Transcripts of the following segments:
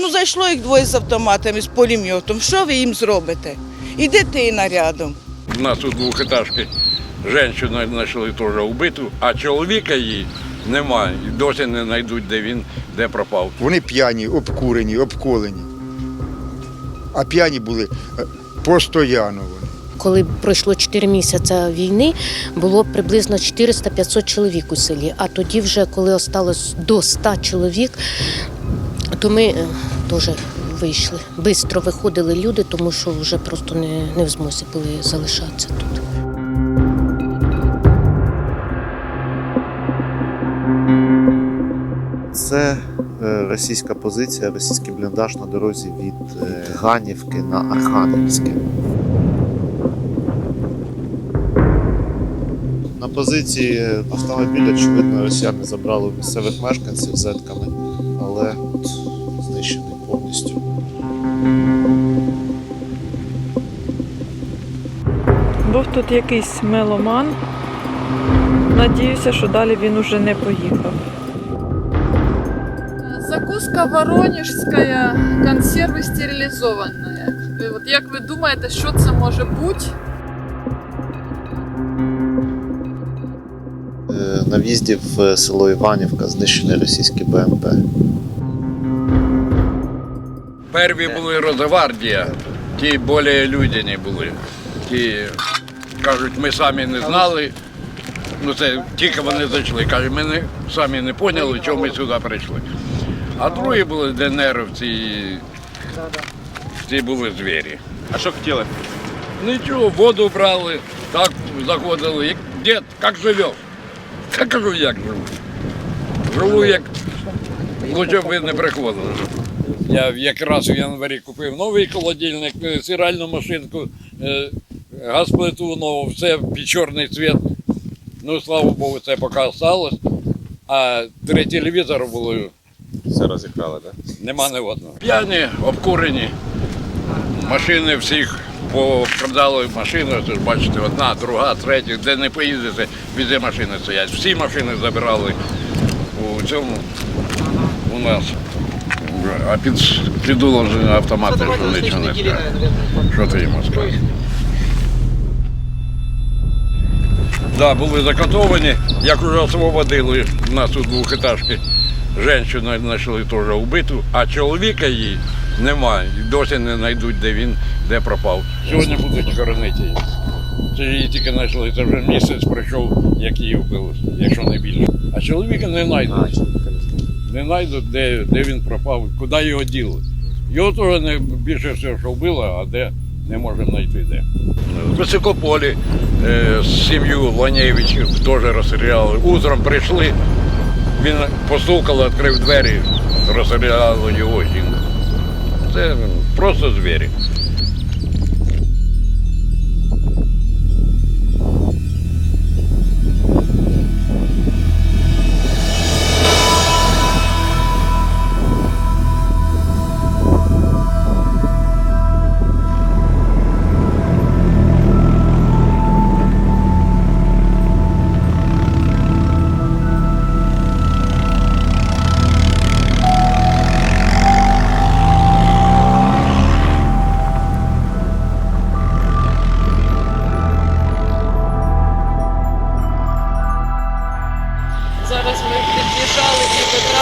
Ну, зайшло їх двоє з автоматами, з пулеметом. Що ви їм зробите? І дитина рядом. У нас у двохетажці жінку знайшли теж вбиту, а чоловіка її немає. І досі не знайдуть, де він, де пропав. Вони п'яні, обкурені, обколені. А п'яні були е, постійно вони. Коли пройшло 4 місяці війни, було приблизно 400-500 чоловік у селі. А тоді, вже коли осталось до 100 чоловік, то ми е, теж вийшли. Бистро виходили люди, тому що вже просто не, не в змозі були залишатися тут. Це е, російська позиція, російський бліндаж на дорозі від е, Ганівки на Архангельське. На позиції автомобіля, очевидно, росіяни забрали місцевих мешканців зетками, тут якийсь меломан. Надіюся, що далі він уже не поїхав. Закуска воронежская, консерви стерилізовані. От як ви думаєте, що це може бути? Е, На в'їзді в село Іванівка знищений російський БМП. Перві були Росгвардія, ті більш людяні були. Ті кажуть, ми самі не знали. Ну це тільки вони зайшли. Кажуть, ми не, самі не поняли, чому ми сюди прийшли. А другі були ДНРовці, і ці були звірі. А що хотіли? Нічого, воду брали, так заходили. Як, Дід, як живеш? Я кажу, як живу. Живу як. Лучше б ви не приходили. Я якраз в январі купив новий холодильник, е, стиральну машинку, е, газплиту нову, все під чорний цвіт. Ну, слава Богу, це поки осталось. А три телевізори було, Все розіграли, так? нема ні одного. П'яні, обкурені. Машини всіх продали машини, це ж бачите, одна, друга, третя, де не поїздите, везде машини стоять. Всі машини забирали у цьому у нас. А під, підуложені автомати, що нічого не скажуть. Що ти йому скажеш? Да, були закатовані, як вже освободили нас у двохетажці. Женщину знайшли теж вбиту, а чоловіка її немає. Досі не знайдуть, де він, де пропав. Сьогодні будуть хоронити її. Це її тільки знайшли. Це вже місяць пройшов, як її вбили, якщо не більше. А чоловіка не знайдуть. Не знайдуть, де, де він пропав, куди його діли. Його теж не більше всього, що вбило, а де не можемо знайти де. В Високополі е, сім'ю Ланєвичів теж розстріляли. Утром прийшли, він постукав, відкрив двері, розстріляли його жінку. Це просто звірі.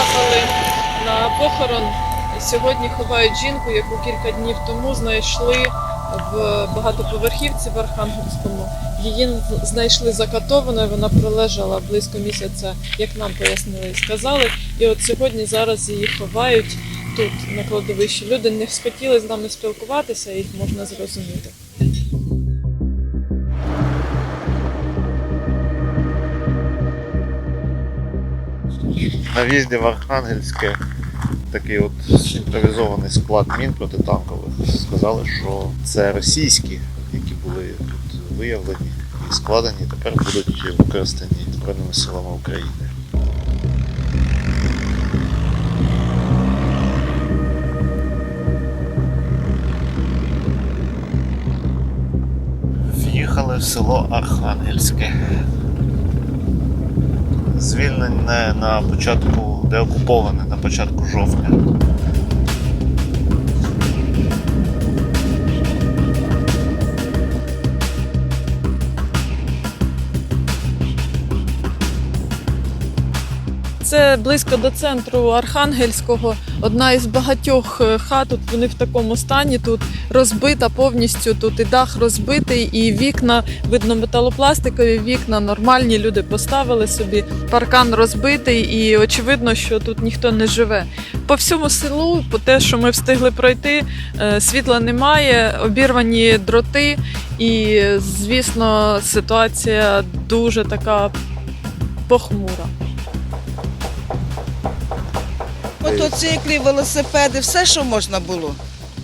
Потрапили на похорон. Сьогодні ховають жінку, яку кілька днів тому знайшли в багатоповерхівці в Архангельському. Її знайшли закатованою, вона пролежала близько місяця, як нам пояснили і сказали. І от сьогодні зараз її ховають тут, на кладовищі. Люди не схотіли з нами спілкуватися, їх можна зрозуміти. На в'їзді в Архангельське такий от імпровізований склад мін протитанкових. Сказали, що це російські, які були тут виявлені і складені, тепер будуть використані Збройними силами України. В'їхали в село Архангельське. Звільнене на початку, деокуповане на початку жовтня. Це близько до центру Архангельського. Одна із багатьох е, хат. Тут вони в такому стані. Тут розбита повністю. Тут і дах розбитий, і вікна видно металопластикові вікна. Нормальні люди поставили собі. Паркан розбитий, і очевидно, що тут ніхто не живе. По всьому селу, по те, що ми встигли пройти, е, світла немає, обірвані дроти, і звісно, ситуація дуже така похмура. Мотоцикли, велосипеди, все, що можна було.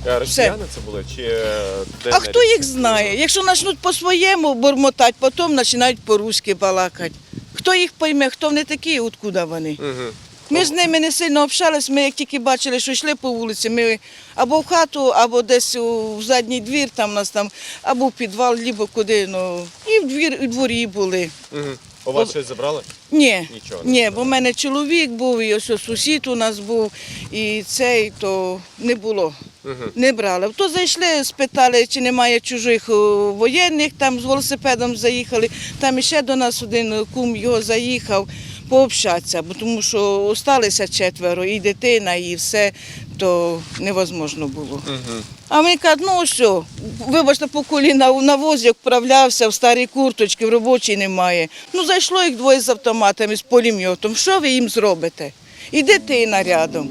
Росіяни це були чи е, А хто їх знає? Якщо почнуть по-своєму бормотати, потім починають по-руськи балакати. Хто їх пойме, хто вони такі, откуда вони? Угу. Ми з ними не сильно общались, ми як тільки бачили, що йшли по вулиці, ми або в хату, або десь у в задній двір, там нас там, або в підвал, либо куди. Ну, і в двір, у дворі були. Угу. У вас щось забрали? Ні, Нічого не ні, бо в мене чоловік був, і ось сусід у нас був, і цей, то не було. Угу. Не брали. То зайшли, спитали, чи немає чужих о, воєнних, там з велосипедом заїхали. Там іще до нас один кум його заїхав пообщатися, бо тому що осталися четверо, і дитина, і все, то невозможно було. Угу. А вони кажуть, ну що, вибачте, по коліна в навозі вправлявся, в старій курточці, в робочій немає. Ну зайшло їх двоє з автоматами, з пулеметом. Що ви їм зробите? І дитина рядом.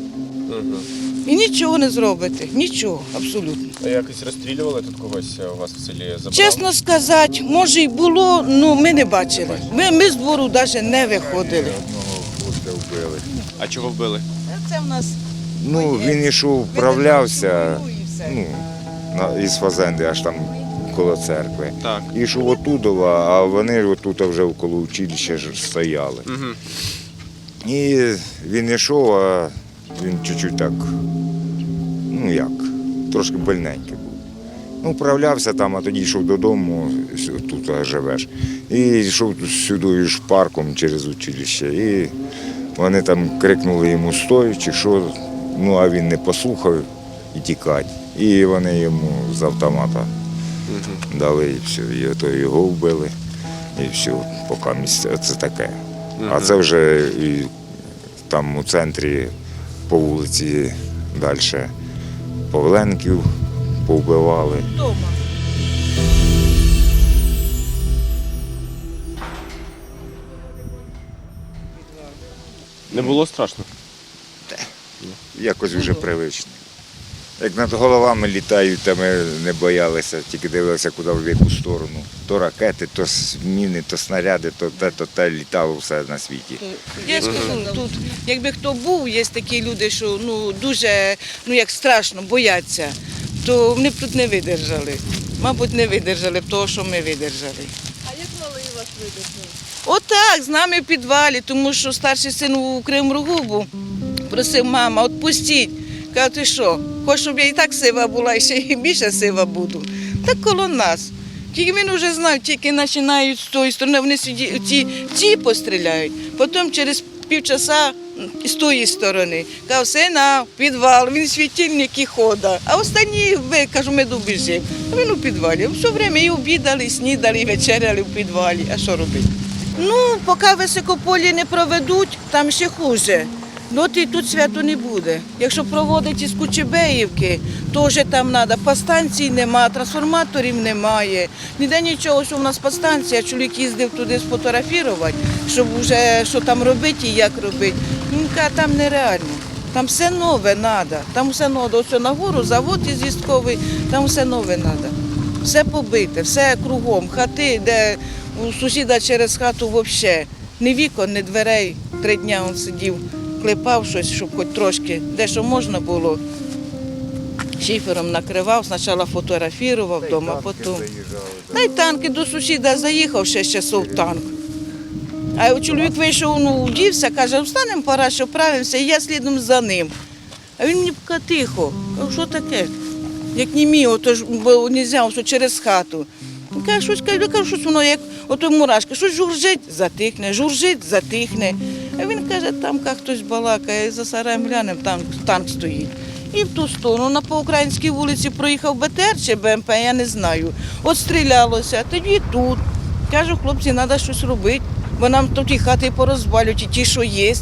Угу. І нічого не зробите. Нічого, абсолютно. А якось розстрілювали тут когось е, у вас в селі забрали? Чесно сказати, може і було, але ми не бачили. Ми, ми з двору навіть не виходили. вбили. А чого вбили? Це в нас Ну, він ішов, вправлявся ну, на, із Фазенди, аж там коло церкви. Так. Ішов отудова, а вони отут вже коло училища ж стояли. Угу. І він йшов, а він чуть-чуть так, ну як, трошки больненький був. Ну, вправлявся там, а тоді йшов додому, с- тут а, живеш. І йшов тут сюди ж парком через училище. І вони там крикнули йому стой чи що. Ну, а він не послухав і тікать. І вони йому з автомата Угу. дали і все. І то його вбили. І все, поки місце. Це таке. А це вже і там у центрі по вулиці далі Павленків повбивали. Не було страшно. Якось вже привично. Як над головами літають, то ми не боялися, тільки дивилися, куди в яку сторону. То ракети, то міни, то снаряди, то те, то те літало все на світі. Я скажу, тут, якби хто був, є такі люди, що ну дуже ну як страшно, бояться, то вони б тут не видержали. Мабуть, не видержали б того, що ми видержали. А як малий вас видержав? Отак, з нами в підвалі, тому що старший син у Кримругу був, просив, мама, відпустіть. Каже, ти що, хочеш, щоб я і так сива була, і ще і більше сива буду. Так коло нас. Тільки він вже знав, тільки починають з тої сторони, вони сюди, ці, ці постріляють. Потім через півчаса з тої сторони. Каже, сина, підвал, він світильник і хода. А останні, ви, кажу, ми добіжимо. А він у підвалі. Все время і обідали, і снідали, і вечеряли в підвалі. А що робити? Ну, поки високополі не проведуть, там ще хуже. Ну, от і тут свято не буде. Якщо проводять із Кучебеївки, теж там треба. Постанцій нема, трансформаторів немає. Ніде нічого, що в нас постанція. Чоловік їздив туди сфотографувати, щоб вже що там робити і як робити. Каже, там нереально. Там все нове треба. Там все нове. Ось нагору завод ізістковий, там все нове треба. Все побите, все кругом, хати, де у сусіда через хату взагалі. Ні вікон, ні дверей. Три дні він сидів, клепав щось, щоб хоч трошки, де що можна було. Шифером накривав, спочатку фотографував вдома, потім. Та й танки до сусіда заїхав ще часов танк. А чоловік вийшов, ну, вдівся, каже, встанемо пора, що вправимося, і я слідом за ним. А він мені поки тихо. Кажу, що таке? Як не мій, ото ж бо не взяв, що через хату. Він Каже, щось кажу, щось воно як ото мурашка, щось журжить, затихне, журжить, затихне. А він каже, там як хтось балакає, за сараєм глянемо, там танк стоїть. І в ту сторону, на по-українській вулиці проїхав БТР чи БМП, я не знаю. От стрілялося, тоді тут. Кажу, хлопці, треба щось робити, бо нам тут і хати порозвалюють, і ті, що є.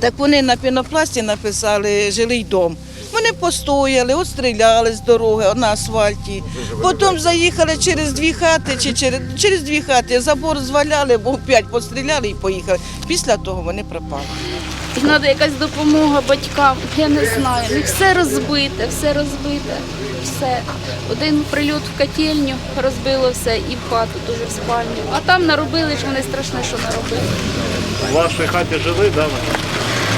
Так вони на пінопласті написали жилий дом. Вони постояли, отстріляли з дороги на асфальті. Потім заїхали через дві хати чи через, через дві хати, забор зваляли, бо п'ять постріляли і поїхали. Після того вони пропали. Треба якась допомога батькам. Я не знаю. У все розбите, все розбите. Все. Один прильот в котельню розбило все і в хату теж в спальню. А там наробили ж вони страшне, що наробили. В вашій хаті жили, да?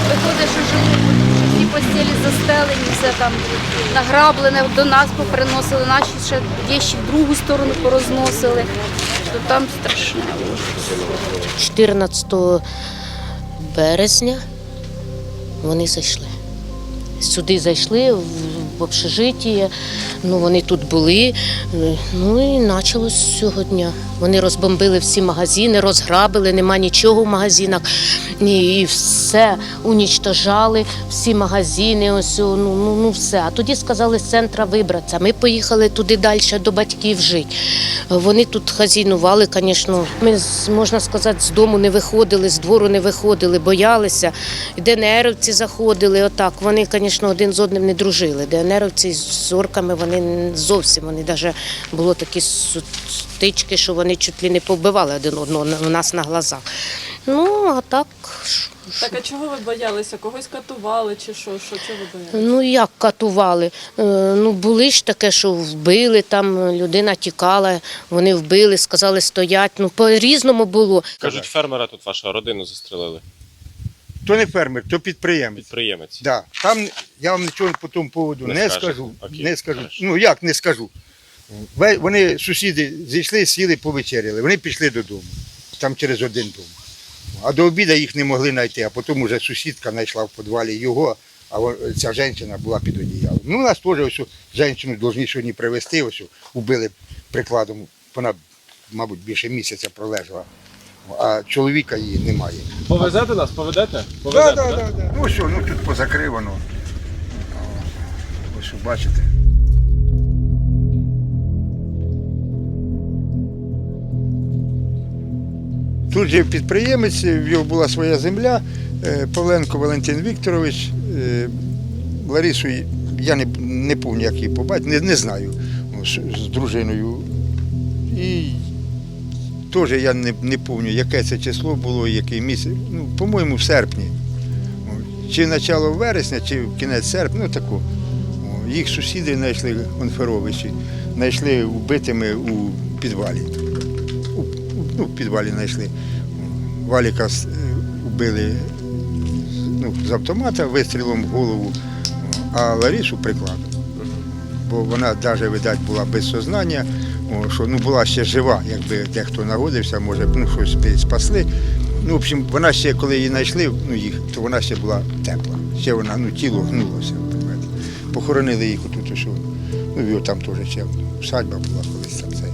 Виходить, що жили, постелі застелені, все там награблене, до нас поприносили, наші ще вещі в другу сторону порозносили. То там страшне. 14 березня вони зайшли. Сюди зайшли в общежитие, ну вони тут були. е, Ну і почалось дня. Вони розбомбили всі магазини, розграбили, нема нічого в магазинах. І, все унічтожали, всі магазини, ось ну, ну, ну все. А тоді сказали з центра вибратися. Ми поїхали туди далі до батьків жити. Вони тут хазінували, звісно. Ми, можна сказати, з дому не виходили, з двору не виходили, боялися. І ДНРовці заходили, отак. Вони, звісно, один з одним не дружили. ДНРовці з орками вони зовсім, вони навіть було такі стички, що вони чуть ли не повбивали один одного у нас на глазах. Ну, а так. Так а чого ви боялися? Когось катували чи що? Що чого ви боялися? Ну як катували? Е, Ну були ж таке, що вбили там, людина тікала, вони вбили, сказали стоять. Ну по-різному було. Кажуть, фермера тут ваша родину застрелили. То не фермер, то підприємець. Підприємець. Да. Там я вам нічого по тому поводу Не не, скажу. Окей, Не скажу. хорошо. Ну як не скажу. Вони, сусіди, зійшли, сіли, повечеряли. Вони пішли додому, там через один дом. А до обіду їх не могли знайти, а потім уже сусідка знайшла в підвалі його, а ця жінка була під одіялом. Ну, у нас теж ось жінку повинні сьогодні привезти, ось убили прикладом. Вона, мабуть, більше місяця пролежала, а чоловіка її немає. Повезете нас? Поведете? Так, Поведете, так, так. Да. Ну що, ну тут позакривано. Ось що бачите. Тут же підприємець, в його була своя земля, е, Павленко Валентин Вікторович. е, Ларису я не, не пам'ятаю, як її побачив, не, не знаю з, з дружиною. І теж я не, не пам'ятаю, яке це число було, який місяць. Ну, по-моєму, в серпні. Чи начало вересня, чи кінець серпня, ну тако. Їх сусіди знайшли Гонферовичі, знайшли вбитими у підвалі. У, ну, в підвалі знайшли. Валіка е, вбили ну, з автомата вистрілом в голову, а Ларису прикладом. Бо вона навіть, видать, була без сознання, о, що ну, була ще жива, якби дехто нагодився, може, ну, щось спасли. Ну, в общем, вона ще, коли її знайшли, ну, їх, то вона ще була тепла. Ще вона, ну, тіло гнулося. розумієте. Похоронили їх отут, що, ну, його там теж ще усадьба була колись там це.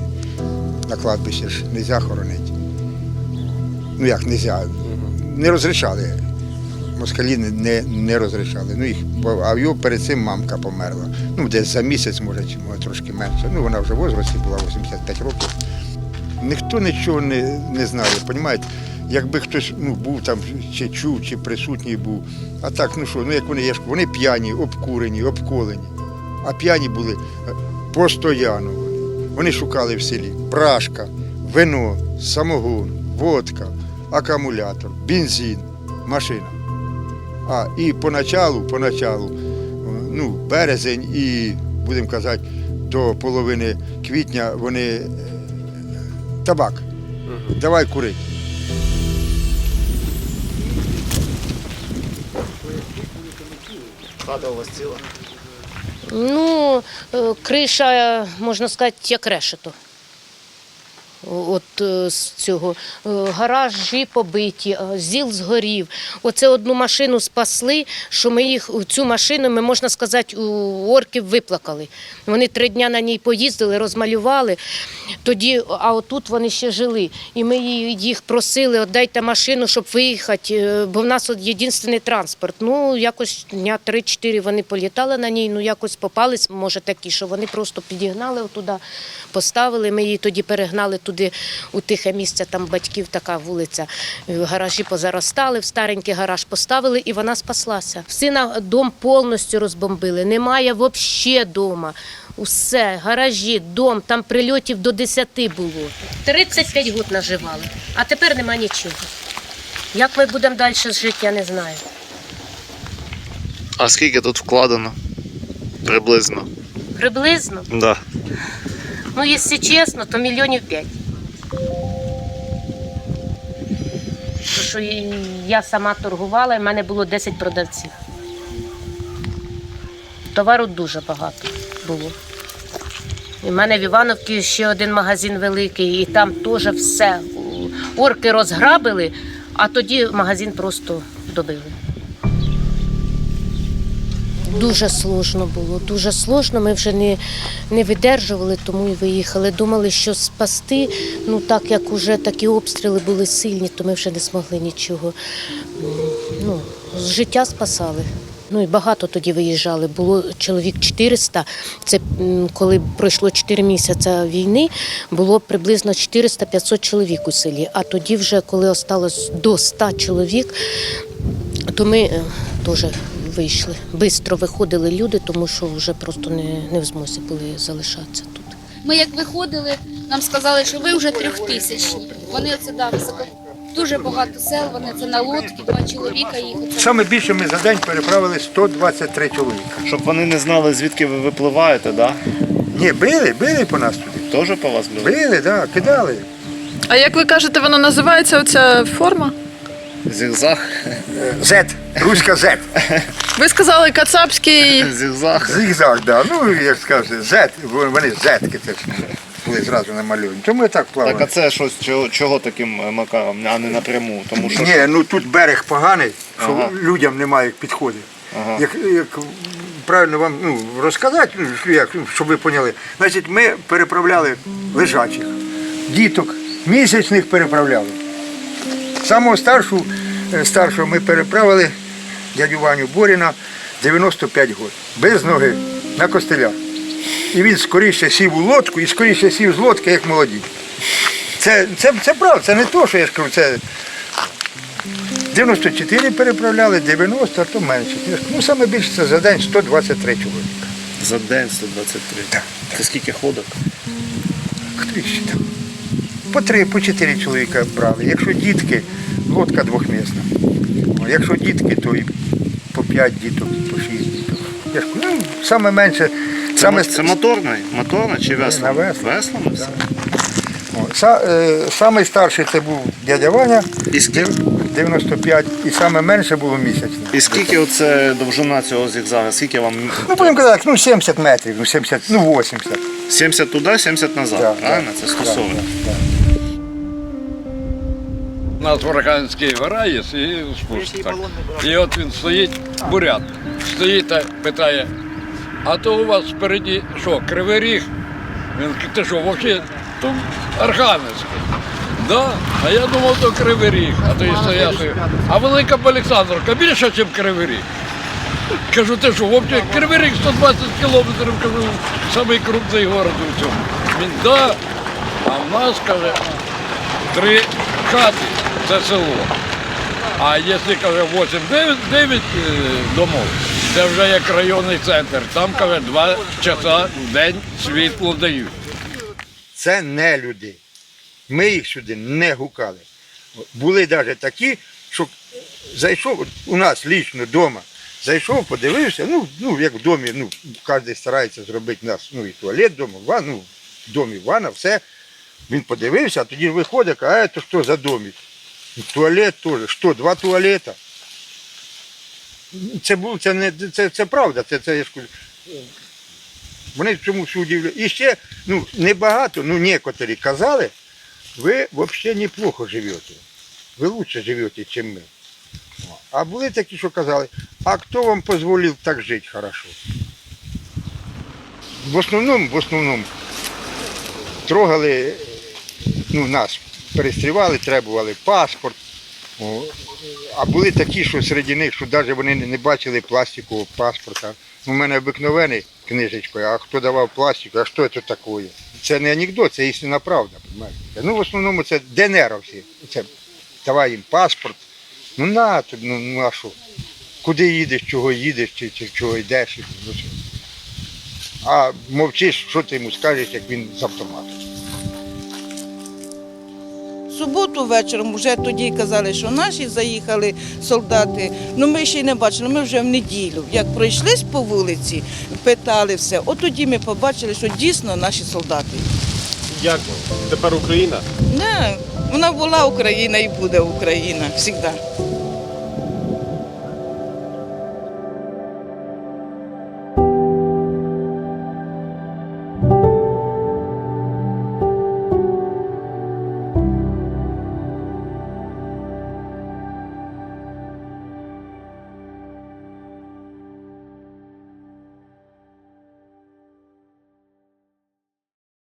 На кладбищі ж не можна хоронити. Ну як не можна, не розрішали. Москалі не, не, розрішали. Ну, їх, а його перед цим мамка померла. Ну, десь за місяць, може, трошки менше. Ну, вона вже в возрасті була 85 років. Ніхто нічого не, не знає, розумієте? Якби хтось ну, був там, чи чув, чи присутній був. А так, ну що, ну як вони є, вони п'яні, обкурені, обколені. А п'яні були е, постійно. Вони. Шукали в селі брашка, вино, самогон, водка, акумулятор, бензин, машина. А і поначалу, поначалу, ну, березень і, будемо казати, до половини квітня вони е, табак. Давай курити. Хата у вас ціла. Ну, е, криша, можна сказати, як решето. От е, з цього Е, гаражі побиті, е, зіл згорів. Оце одну машину спасли, що ми їх цю машину, ми можна сказати, у орків виплакали. Вони три дні на ній поїздили, розмалювали. Тоді, а отут вони ще жили. І ми їх просили, віддайте машину, щоб виїхати, бо в нас от єдиний транспорт. Ну, якось дня 3-4 вони політали на ній, ну якось попались, може такі, що вони просто підігнали туди, поставили. Ми її тоді перегнали туди. Туди у тихе місце, там батьків така вулиця. Е, Гаражі позаростали, в старенький гараж поставили, і вона спаслася. Сина дом повністю розбомбили. Немає взагалі дома. Усе, гаражі, дом, там прильотів до 10 було. 35 років наживали, а тепер нема нічого. Як ми будемо далі жити, я не знаю. А скільки тут вкладено? Приблизно. Приблизно, Да. ну якщо чесно, то мільйонів п'ять. Що я сама торгувала, і в мене було 10 продавців. Товару дуже багато було. І в мене в Івановці ще один магазин великий, і там теж все. Орки розграбили, а тоді магазин просто добили. Дуже сложно було, дуже сложно. Ми вже не, не видержували, тому і виїхали. Думали, що спасти. Ну так як уже такі обстріли були сильні, то ми вже не змогли нічого. Ну, життя спасали. Ну і багато тоді виїжджали. Було чоловік 400. Це коли пройшло 4 місяці війни, було приблизно 400-500 чоловік у селі. А тоді, вже коли осталось до 100 чоловік, то ми е, теж вийшли. Бистро виходили люди, тому що вже просто не, не в змозі були залишатися тут. Ми як виходили, нам сказали, що ви вже трьохтисячні. Вони оце да, високо. Дуже багато сел, вони це на лодці, два чоловіка їх. Саме більше ми за день переправили 123 чоловіка. Щоб вони не знали, звідки ви випливаєте, да? Ні, били, били по нас туди. Теж по вас били? Били, да, кидали. А як ви кажете, вона називається оця форма? Зігзаг. Зет, руська зет. Ви сказали кацапський. Зігзаг. Зігзаг, да. Ну, як скажете, зет, вони зетки теж були зразу намальовані. Тому ми так плавали. Так, а це щось чого, чого таким е, макаром, а не напряму? Тому що Ні, ну тут берег поганий, що Ага. людям немає підходів. Ага. Як, як правильно вам ну, розказати, ну, як, щоб ви поняли, значить, ми переправляли лежачих, діток, місячних переправляли. Самого старшого, старшого ми переправили дядю Ваню Боріна 95 років, без ноги, на костелях. І він скоріше сів у лодку і скоріше сів з лодки, як молоді. Це, це, це правда, це не то, що я ж кажу, це 94 переправляли, 90, а то менше. Ну, саме більше це за день 123 чоловіка. за день 123. Так. Це скільки ходок? Хто ще там? По три, по чотири чоловіка брали. Якщо дітки, лодка двохмісна. Якщо дітки, то і по п'ять діток, по шість діток. Я ж кажу, ну, саме менше, Це, саме, це моторний? Моторна чи весло? на весло. Веслами все? О, са, е, самий старший це був дядя Ваня, І скільки, 95, і саме менше було місячне. і скільки оце довжина цього зігзага? Скільки вам? Ну, будемо казати, ну 70 метрів, ну 70, ну 80. 70 туди, 70 назад, Да, правильно? да, Це 140. да, да. У нас Варханський гора є і спуск. Так. І от він стоїть, бурят, стоїть та питає, а то у вас спереді що, кривий ріг? Він каже, ти що, взагалі, то Архангельський. Да? А я думав, то кривий ріг, а то і стояв. А Велика Олександровка більше, ніж кривий ріг. Кажу, ти що, взагалі, кривий ріг 120 кілометрів, кажу, самий крупний город у цьому. Він, да, а в нас, каже, три хати це село. А якщо каже 8-9 домов, це вже як районний центр. Там каже два часа в день світло дають. Це не люди. Ми їх сюди не гукали. Були навіть такі, що зайшов у нас лічно вдома, зайшов, подивився, ну, ну як в домі, ну, кожен старається зробити у нас, ну і туалет вдома, ну, в домі ванна, все. Він подивився, а тоді виходить, каже, а це що за домик? Ну, Туалет теж. Що, два туалета? Це був, це не це, це правда, це, це я ж кажу, вони чомусь удивляють. І ще ну, небагато, ну некоторі казали, ви взагалі неплохо живете. Ви лучше живете, ніж ми. А були такі, що казали, а хто вам дозволив так жити хорошо? В основному, в основному трогали ну, нас, перестрівали, требували паспорт. А були такі, що серед них, що навіть вони не бачили пластикового паспорта. У мене обикновений книжечкою, а хто давав пластику, а що це таке? Це не анекдот, це істинна правда. Ну, в основному це ДНРовці. Це давай їм паспорт. Ну на, ну, ну а що? Куди їдеш, чого їдеш, чи, чи чого йдеш. а мовчиш, що ти йому скажеш, як він з автоматом. Суботу вечором вже тоді казали, що наші заїхали солдати. Ну ми ще й не бачили, ми вже в неділю. Як пройшлись по вулиці, питали все, от тоді ми побачили, що дійсно наші солдати. Як тепер Україна? Не, вона була Україна і буде Україна завжди.